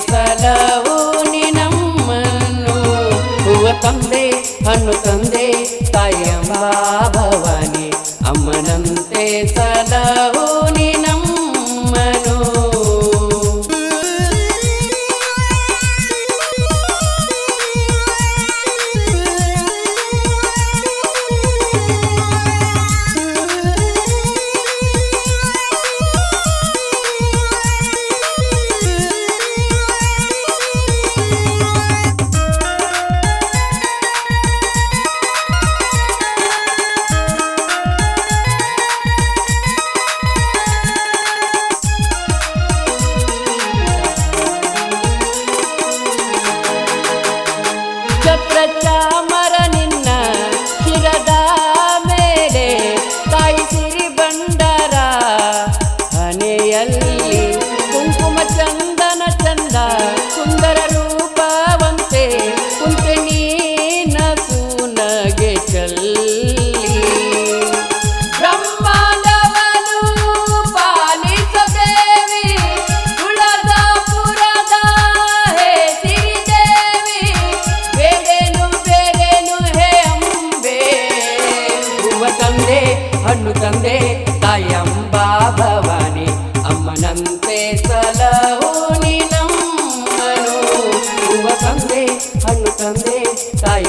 ಸಲವು ನಮ್ಮನ್ನು ಹೂವ ತಂದೆ ಹಣ್ಣು ತಂದೆ ತಾಯಂಬ ಭವಾನಿ ಅಮ್ಮನಂತೆ ಸಲವು ನಿನ್ನ সন্দেশ তাই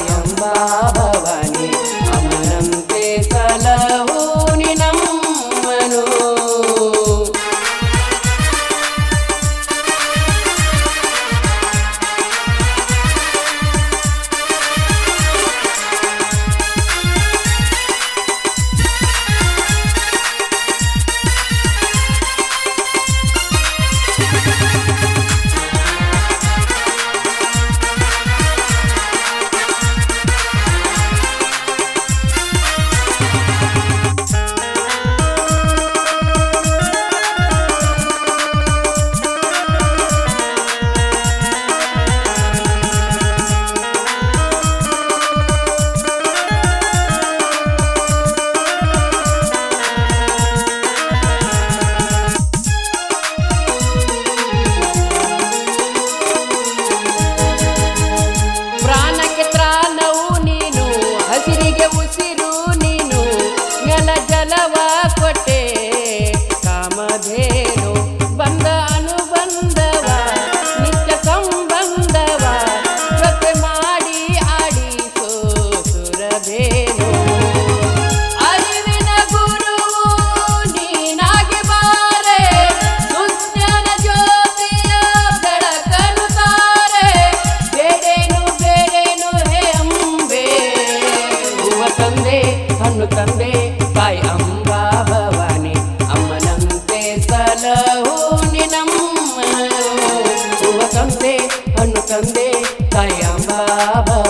love.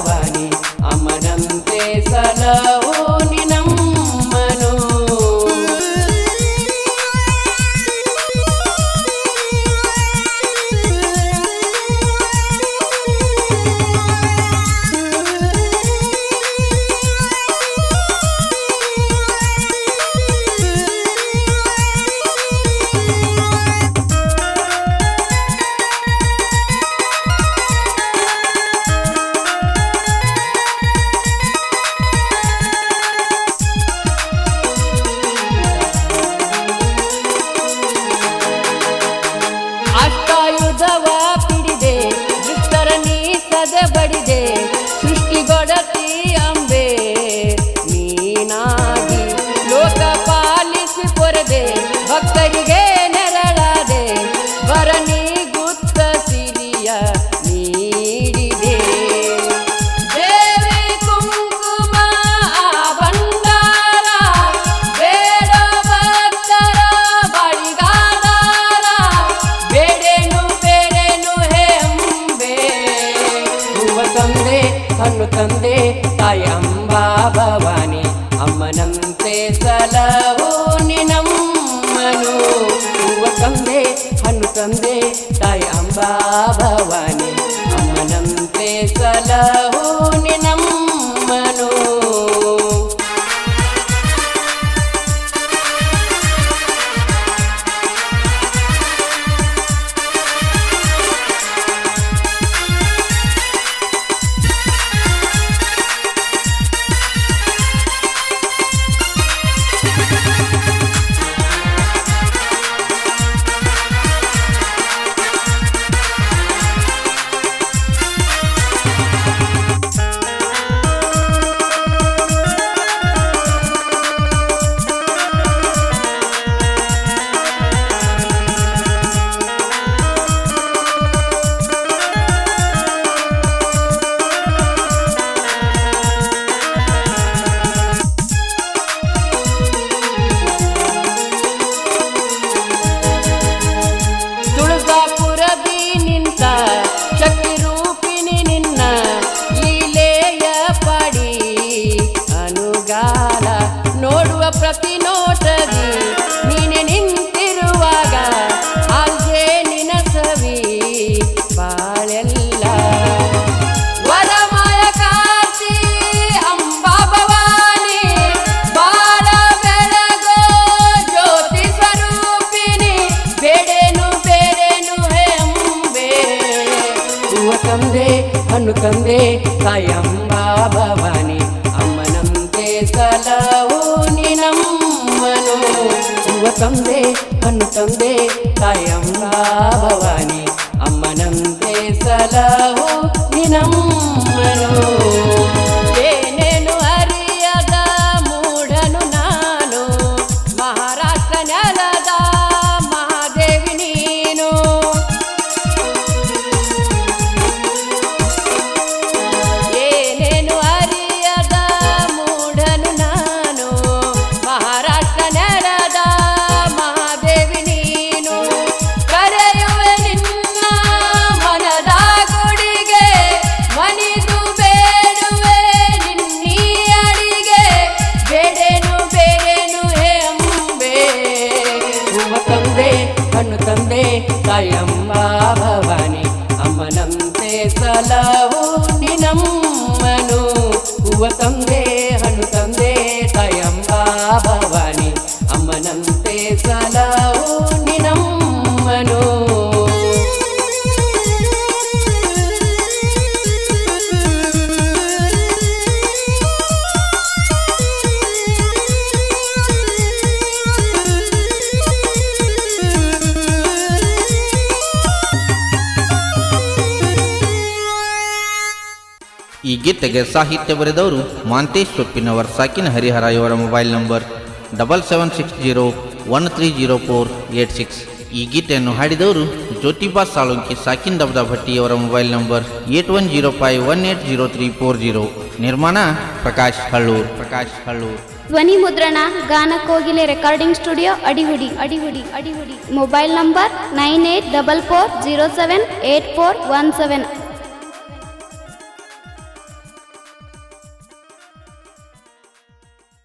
ಅನ್ನು ತಂದೆ ತಾಯಿ ಅಂಬಾ ಭವಾನಿ ಅಮ್ಮನಂತೆ ಸಲವೋ ನಿನಮ್ಮನು ಹೂವ ತಂದೆ ಹಣ್ಣು ತಂದೆ ತಾಯಿ ಅಂಬಾ ಭವಾನಿ ಅಮ್ಮನಂತೆ ಸಲವೋ ನಿನಮ್ಮ అనుకందే సాయంబా భవాని అమ్మనంతే సలవు యువతందే అనుకందే సాయంబా భవాని అమ్మనంతే సలవు నినమ్మను. ತಂದೆ ಹಣ್ಣು ತಂದೆ ತಾಯಮ್ಮ ಭವಾನಿ ಅಮ್ಮನಂತೆ ಸಲಹು ನಿನಮ್ಮನು ಹೂವ ತಂದೆ ಹಣ್ಣು ತಂದೆ ಈ ಗೀತೆಗೆ ಸಾಹಿತ್ಯ ಬರೆದವರು ಮಾಂತೇಶ್ ಸೊಪ್ಪಿನವರ್ ಸಾಕಿನ ಹರಿಹರ ಇವರ mobile number double seven six zero one three zero four eight six. ಈ ಗೀತೆಯನ್ನು ಹಾಡಿದವರು ಜ್ಯೋತಿಬಾ ಸಾಳುಂಕಿ ಸಾಕಿನ್ Dabda ಭಟ್ಟಿಯವರ mobile number eight one zero five one eight zero three four zero. ನಿರ್ಮಾಣ ಪ್ರಕಾಶ್ ಹಳ್ಳೂರ್. ಪ್ರಕಾಶ್ ಹಳ್ಳೂರ್. ಧ್ವನಿ ಮುದ್ರಣ, Gana Kogile recording studio Adihudi Adihudi Adihudi mobile number nine eight double four zero seven eight four one seven.